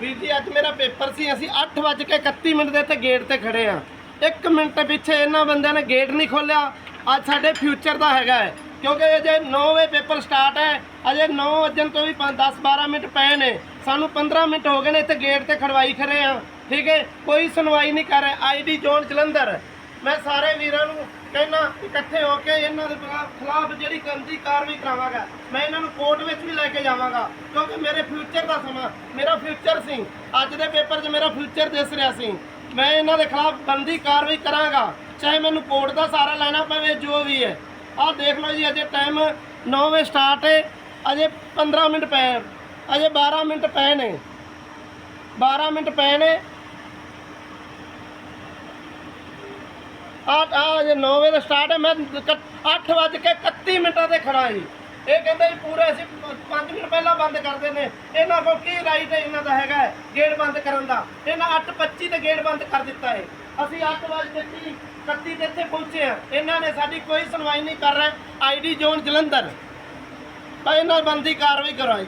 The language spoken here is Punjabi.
ਵੀਰ ਜੀ, ਅੱਜ ਮੇਰਾ ਪੇਪਰ ਸੀ, ਅਸੀਂ 8:31 ਮਿੰਟ ਦੇ ਇੱਥੇ ਗੇਟ ਤੇ ਖੜੇ ਆ 1 ਮਿੰਟ ਪਿੱਛੇ ਇਹਨਾਂ ਬੰਦਿਆਂ ਨੇ ਗੇਟ ਨਹੀਂ ਖੋਲਿਆ ਅੱਜ ਸਾਡੇ ਫਿਊਚਰ ਦਾ ਹੈਗਾ ਹੈ, ਕਿਉਂਕਿ ਅਜੇ 9 ਵਜੇ ਪੇਪਰ ਸਟਾਰਟ ਹੈ। ਅਜੇ 9 ਵਜਣ ਤੋਂ ਵੀ 10 12 ਮਿੰਟ ਪਏ ਨੇ। ਸਾਨੂੰ 15 ਮਿੰਟ ਹੋ ਗਏ ਨੇ ਇੱਥੇ ਗੇਟ ਤੇ ਖੜਵਾਈ ਖੜੇ ਆ ਠੀਕ ਹੈ, ਕੋਈ ਸੁਣਵਾਈ ਨਹੀਂ ਕਰ ਰਿਹਾ। ਆਈਡੀ ਜ਼ੋਨ ਜਲੰਧਰ ਮੈਂ ਸਾਰੇ ਵੀਰਾਂ ਨੂੰ ਕਹਿਣਾ ਇਕੱਠੇ ਹੋ ਕੇ ਇਹਨਾਂ ਦੇ ਖਿਲਾਫ ਜਿਹੜੀ ਕਾਨੂੰਨੀ ਕਾਰਵਾਈ ਕਰਾਵਾਂਗਾ। ਮੈਂ ਇਹਨਾਂ ਨੂੰ ਕੋਰਟ ਵਿੱਚ ਵੀ ਲੈ ਕੇ ਜਾਵਾਂਗਾ, ਕਿਉਂਕਿ ਮੇਰੇ ਫਿਊਚਰ ਦਾ ਸਮਾਂ, ਮੇਰਾ ਫਿਊਚਰ ਸੀ। ਅੱਜ ਦੇ ਪੇਪਰ 'ਚ ਮੇਰਾ ਫਿਊਚਰ ਦਿਸ ਰਿਹਾ ਸੀ। ਮੈਂ ਇਹਨਾਂ ਦੇ ਖਿਲਾਫ ਬੰਦੀ ਕਾਰਵਾਈ ਕਰਾਂਗਾ, ਚਾਹੇ ਮੈਨੂੰ ਕੋਰਟ ਦਾ ਸਹਾਰਾ ਲੈਣਾ ਪਵੇ, ਜੋ ਵੀ ਹੈ। ਆਹ ਦੇਖ ਲਓ ਜੀ, ਅਜੇ ਟਾਈਮ 9 ਵਜੇ ਸਟਾਰਟ ਹੈ। ਅਜੇ 15 ਮਿੰਟ ਪਏ ਅਜੇ 12 ਮਿੰਟ ਪਏ ਨੇ। 12 ਮਿੰਟ ਪਏ ਨੇ। ਆਹ ਆਹ ਜੇ 9 ਵਜੇ ਦਾ ਸਟਾਰਟ ਹੈ, ਮੈਂ 8 ਵਜੇ ਕੇ 31 ਮਿੰਟਾਂ ਤੇ ਖੜਾ ਜੀ। ਇਹ ਕਹਿੰਦੇ ਵੀ ਪੂਰੇ ਅਸੀਂ 5 ਮਿੰਟ ਪਹਿਲਾਂ ਬੰਦ ਕਰਦੇ ਨੇ। ਇਹਨਾਂ ਕੋਲ ਕੀ ਰਾਈਟ ਹੈ, ਇਹਨਾਂ ਦਾ ਹੈਗਾ ਗੇਟ ਬੰਦ ਕਰਨ ਦਾ। ਇਹਨਾਂ 8:25 ਤੇ ਗੇਟ ਬੰਦ ਕਰ ਦਿੱਤਾ ਹੈ। ਅਸੀਂ 8 ਵਜੇ 31 31 ਤੇ ਇੱਥੇ ਪਹੁੰਚੇ ਆ ਇਹਨਾਂ ਨੇ ਸਾਡੀ ਕੋਈ ਸੁਣਵਾਈ ਨਹੀਂ ਕਰ ਰਹੇ। ID zone Jalandhar. ਤਾਂ ਇਹਨਾਂ ਬੰਦੀ ਕਾਰਵਾਈ ਕਰਵਾਈ